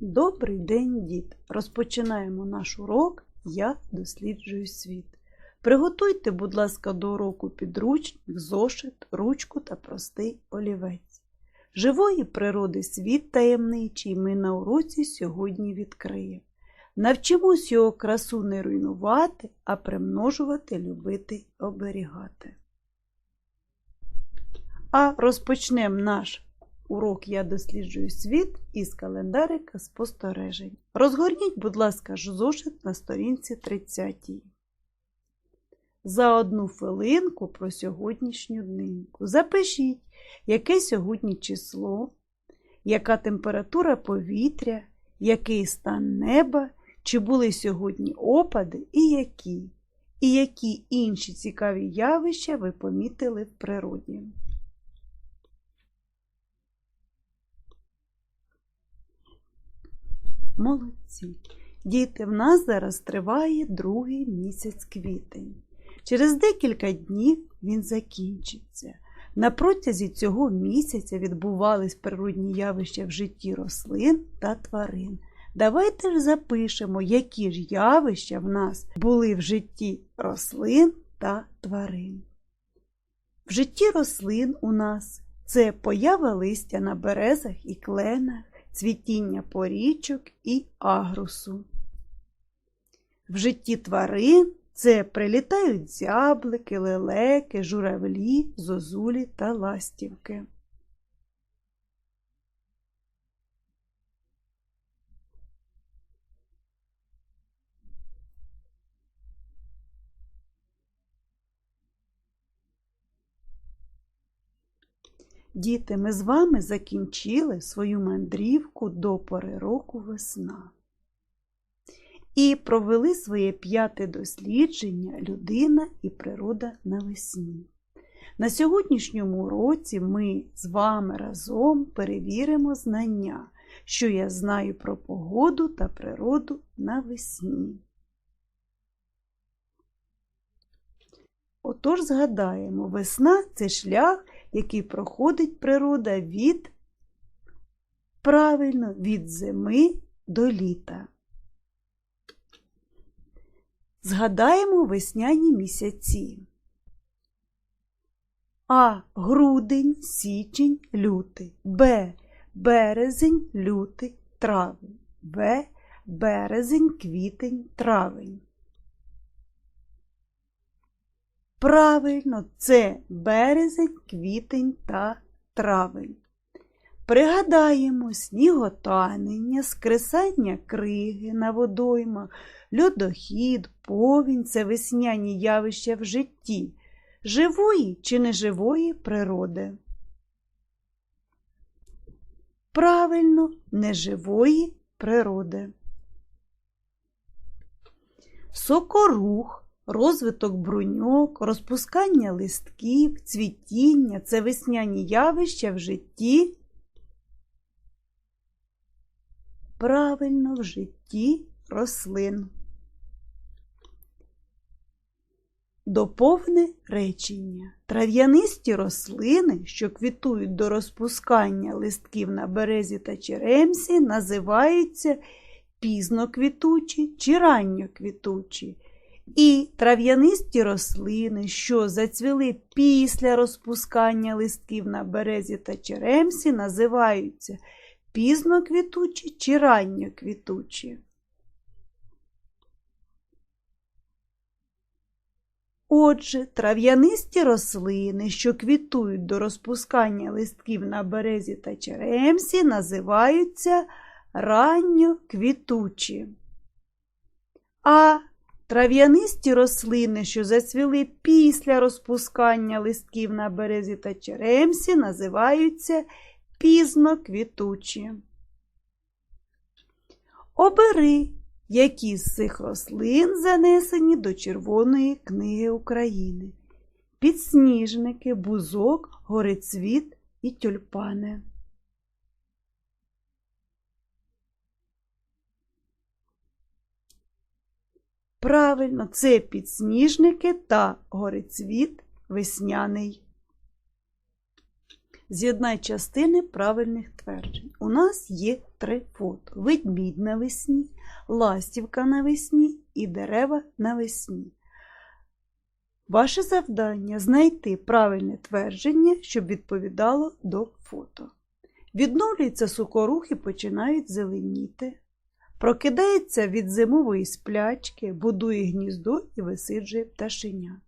Добрий день, дід! Розпочинаємо наш урок Я досліджую світ. Приготуйте, будь ласка, до уроку підручник, зошит, ручку та простий олівець. Живої природи світ таємничий ми на уроці сьогодні відкриємо. Навчимось його красу не руйнувати, а примножувати, любити, оберігати. А розпочнемо наш урок Я досліджую світ із календарика спостережень. Розгорніть, будь ласка, зошит на сторінці 30. За одну хвилинку про сьогоднішню днинку. Запишіть, яке сьогодні число, яка температура повітря, який стан неба, чи були сьогодні опади і які, і які інші цікаві явища ви помітили в природі. Молодці. Діти, в нас зараз триває другий місяць квітень. Через декілька днів він закінчиться. На протязі цього місяця відбувались природні явища в житті рослин та тварин. Давайте ж запишемо, які ж явища в нас були в житті рослин та тварин. В житті рослин у нас це поява листя на березах і кленах, цвітіння порічок і агрусу. В житті тварин це прилітають зяблики, лелеки, журавлі, зозулі та ластівки. Діти, ми з вами закінчили свою мандрівку до пори року весна і провели своє п'яте дослідження Людина і природа навесні. На сьогоднішньому році ми з вами разом перевіримо знання, що я знаю про погоду та природу навесні. Отож згадаємо, весна це шлях, який проходить природа від правильно від зими до літа. Згадаємо весняні місяці. А. Грудень, січень, лютий. Б. Березень, лютий, травень. В. Березень, квітень, травень. Правильно, це березень, квітень та травень. Пригадаємо сніготанення, скресання криги на водоймах, льодохід, повінь це весняні явища в житті, живої чи неживої природи. Правильно, неживої природи. Сокорух розвиток бруньок, розпускання листків, цвітіння це весняні явища в житті. Правильно в житті рослин. Доповне речення. Трав'янисті рослини, що квітують до розпускання листків на березі та черемсі, називаються пізноквітучі чи ранньоквітучі. І трав'янисті рослини, що зацвіли після розпускання листків на березі та черемсі, називаються пізноквітучі чи ранньоквітучі. Отже, трав'янисті рослини, що квітують до розпускання листків на березі та черемсі, називаються ранньоквітучі. А Трав'янисті рослини, що зацвіли після розпускання листків на березі та черемсі, називаються пізноквітучі. Обери, які з цих рослин занесені до Червоної книги України. Підсніжники, бузок, горецвіт і тюльпани. Правильно, це підсніжники та горецвіт весняний. З'єднай частини правильних тверджень. У нас є три фото: ведмідь навесні, ластівка навесні і дерева навесні. Ваше завдання знайти правильне твердження, щоб відповідало до фото. Відновлюються сукорух і починають зеленіти. Прокидається від зимової сплячки, будує гніздо і висиджує пташеня.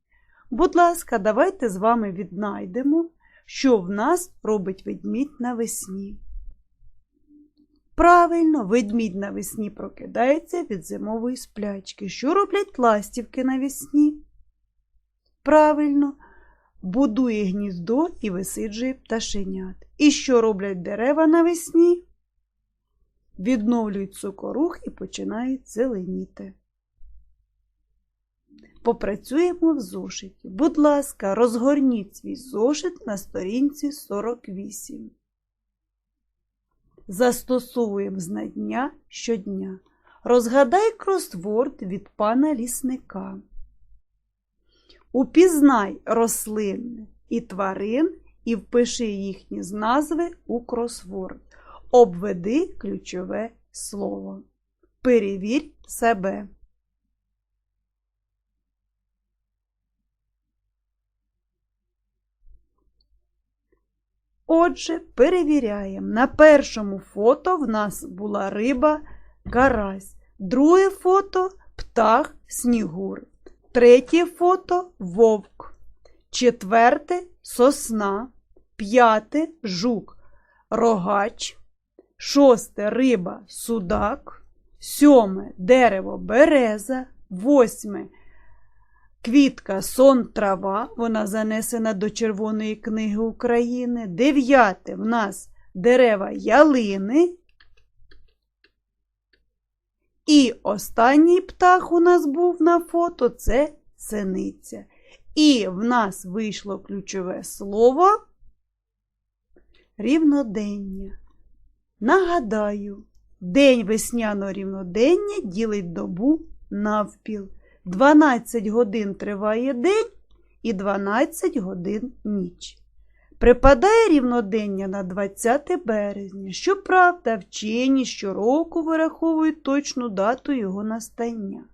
Будь ласка, давайте з вами віднайдемо, що в нас робить ведмідь навесні. Правильно, ведмідь навесні прокидається від зимової сплячки. Що роблять ластівки навесні? Правильно, будує гніздо і висиджує пташенят. І що роблять дерева навесні? Відновлюють сокорух і починають зеленіти. Попрацюємо в зошиті. Будь ласка, розгорніть свій зошит на сторінці 48. Застосовуємо знання щодня. Розгадай кросворд від пана лісника. Упізнай рослин і тварин і впиши їхні назви у кросворд. Обведи ключове слово. Перевірь себе. Отже, перевіряємо. На першому фото в нас була риба карась. Друге фото птах снігур. Третє фото вовк. Четверте сосна. П'яте жук. Рогач. Шосте риба судак. Сьоме дерево береза. Восьме Квітка сон трава, вона занесена до Червоної книги України. Дев'яте в нас дерева ялини. І останній птах у нас був на фото це синиця. І в нас вийшло ключове слово рівнодення. Нагадаю, день весняного рівнодення ділить добу навпіл. 12 годин триває день і 12 годин ніч. Припадає рівнодення на 20 березня. Щоправда, вчені щороку вираховують точну дату його настання.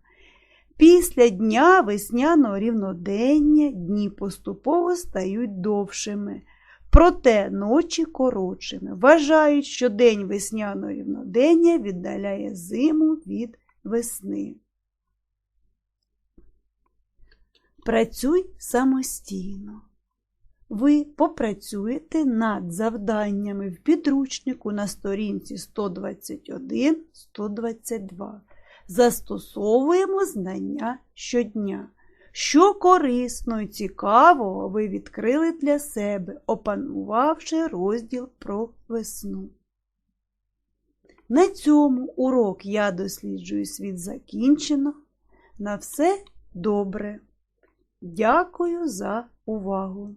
Після дня весняного рівнодення дні поступово стають довшими, проте ночі коротшими. Вважають, що день весняного рівнодення віддаляє зиму від весни. Працюй самостійно. Ви попрацюєте над завданнями в підручнику на сторінці 121-122. Застосовуємо знання щодня. Що корисно і цікавого ви відкрили для себе, опанувавши розділ про весну. На цьому урок я досліджую світ закінчено. На все добре! Дякую за увагу!